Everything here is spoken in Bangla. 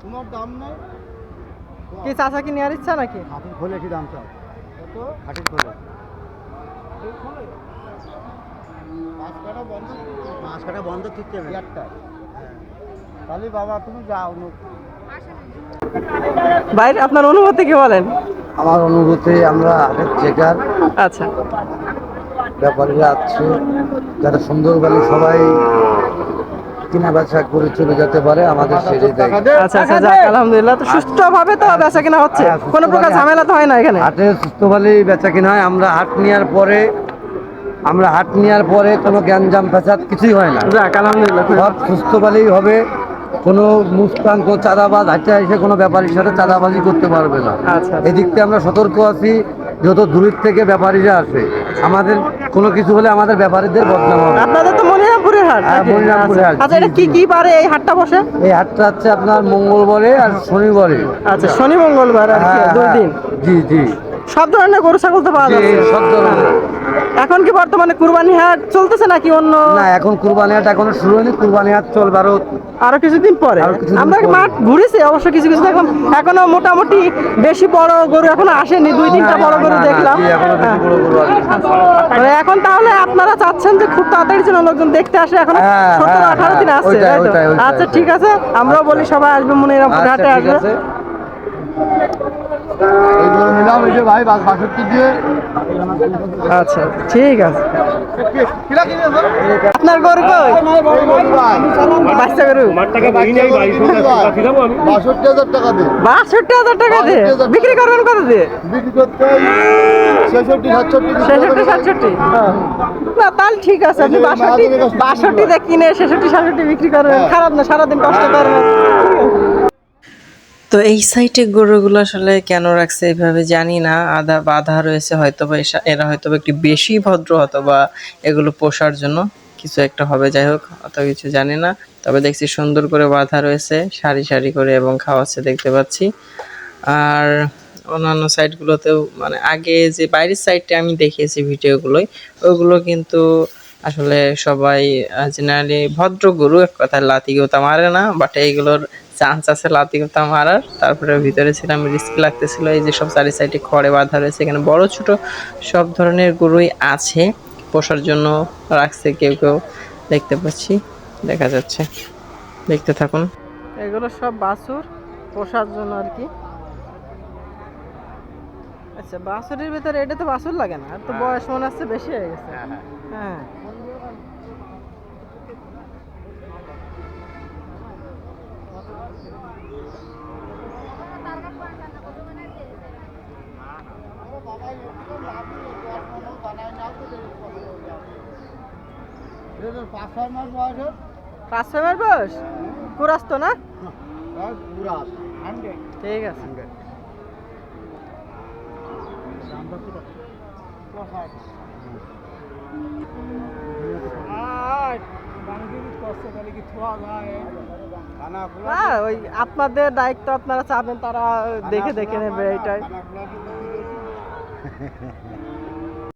তোমার দাম নেই? কি চাচা কি নেওয়ার ইচ্ছা নাকি? হাতির খোলে কি দাম চাও? কত? হাতির খোলে। মাছ কাটা বন্ধ মাছ কাটা বন্ধ ঠিক একটা। তাহলে বাবা তুমি যাও ভাই আপনার অনুভূতি কি বলেন? আমার অনুভূতি আমরা হাটের চেকার। আচ্ছা। ব্যাপারীরা আছে যারা সুন্দরবনে সবাই কিনা বেচা করে চলে যেতে পারে আমাদের সেটাই দেয় আচ্ছা আচ্ছা যাক আলহামদুলিল্লাহ। তো সুষ্ঠুভাবে তো বেচা কিনা হচ্ছে। হ্যাঁ, কোনো প্রকার ঝামেলা তো হয় না এখানে? হাটে সুস্থভাবেই বেচা কিনা হয়। আমরা হাট নেওয়ার পরে আমরা হাট নেওয়ার পরে কোনো গ্যাঞ্জাম ফ্যাসাদ কিছুই হয় না। যাক আলহামদুলিল্লাহ সব সুস্থভাবেই হবে। কোনো মুস্তান কোনো চাঁদাবাজ হাটে এসে কোনো ব্যাপারীর সাথে চাঁদাবাজি করতে পারবে না। আচ্ছা এদিক থেকে আমরা সতর্ক আছি যত দূরের থেকে ব্যাপারীরা আসে। আমাদের কোনো কিছু হলে আমাদের ব্যাপারীদের বদনাম হবে। আপনাদের তো মনে হ্যাঁ, নাকি? মনিরামপুরের হাট, আচ্ছা আচ্ছা, এটা কি কি বারে এই হাটটা বসে? এই হাটটা হচ্ছে আপনার মঙ্গলবারে আর শনিবারে। আচ্ছা শনি মঙ্গলবার আর কি হ্যাঁ, দুই হ্যাঁ, দিন জি জি। সব ধরনের গরু ছাগল তো পাওয়া যাচ্ছে। সব ধরনের। এখন কি বর্তমানে কুরবানি হাট চলতেছে নাকি অন্য না এখন কুরবানি হাট এখনও শুরু হয়নি কুরবানি হাট চলবে আরও আরও কিছুদিন পরে? আমরা মাঠ ঘুরেছি? অবশ্য কিছু কিছু দেখলাম এখনও মোটামুটি বেশি বড় গরু এখনও আসেনি দুই তিনটা বড় গরু দেখলাম। এখনও হ্যাঁ। তাহলে আপনারা চাচ্ছেন যে খুব তাড়াতাড়ি যেন লোকজন দেখতে আসে এখন হ্যাঁ, সতেরো হ্যাঁ, আঠারো দিন হ্যাঁ, আসছে আচ্ছা ঠিক আছে আমরাও বলি সবাই আসবে মনে আচ্ছা, হাটে আসবে। নিলাম এই যে ভাই বাষট্টি দিয়ে। আচ্ছা ঠিক আছে। আপনার গরু কই? বাচ্চা গরু। বাষট্টি হাজার টাকা দিয়ে বাষট্টি হাজার টাকা দিয়ে বিক্রি করবেন কত দিয়ে? বিক্রি করতে ছেষট্টি সাতষট্টি না তাহলে ঠিক আছে আপনি এই যে বাষট্টি মাঝে মাঝে বাষট্টি দিয়ে কিনে ছেষট্টি সাতষট্টি বিক্রি করবেন। হ্যাঁ। খারাপ না সারাদিন কষ্ট করবেন তো এই সাইটে গরুগুলো আসলে কেন রাখছে এইভাবে জানি না। আধা বাধা রয়েছে হয়তো বা এরা হয়তো একটু বেশি ভদ্র হতো বা এগুলো পোষার জন্য। কিছু একটা হবে, যাই হোক, অত কিছু জানি না। তবে দেখছি সুন্দর করে বাধা রয়েছে, সারি সারি করে এবং খাওয়াচ্ছে দেখতে পাচ্ছি। আর অন্যান্য সাইটগুলোতেও মানে আগে যে বাইরের সাইডে আমি দেখিয়েছি ভিডিওগুলোই, ওগুলো কিন্তু আসলে সবাই জেনারেলি ভদ্র গরু, এক কথায় লাতি গোতা মারে না বাট এইগুলোর চান্স আছে লাতি গোতা মারার। তারপরে ভিতরে ছিলাম রিস্ক লাগতেছিল। এই যে সব চারি সাইডে খড়ে বাঁধা রয়েছে। এখানে বড় ছোট সব ধরনের গরুই আছে। পোষার জন্য রাখছে কেউ কেউ। দেখতে পাচ্ছি দেখা যাচ্ছে। দেখতে থাকুন। এগুলো সব বাছুর পোষার জন্য আর কি। আচ্ছা বাছুরের ভিতরে এটা তো বাছুর লাগে না। আর তো বয়স মনে হচ্ছে বেশি হয়ে গেছে। হ্যাঁ। পাঁচ ছয় মাস বয়সের পাঁচ ছয় মাস বয়স? কুরাস তো না ঠিক আছে। ওই আপনাদের দায়িত্ব আপনারা চাবেন তারা দেখে দেখে নেবে এইটাই।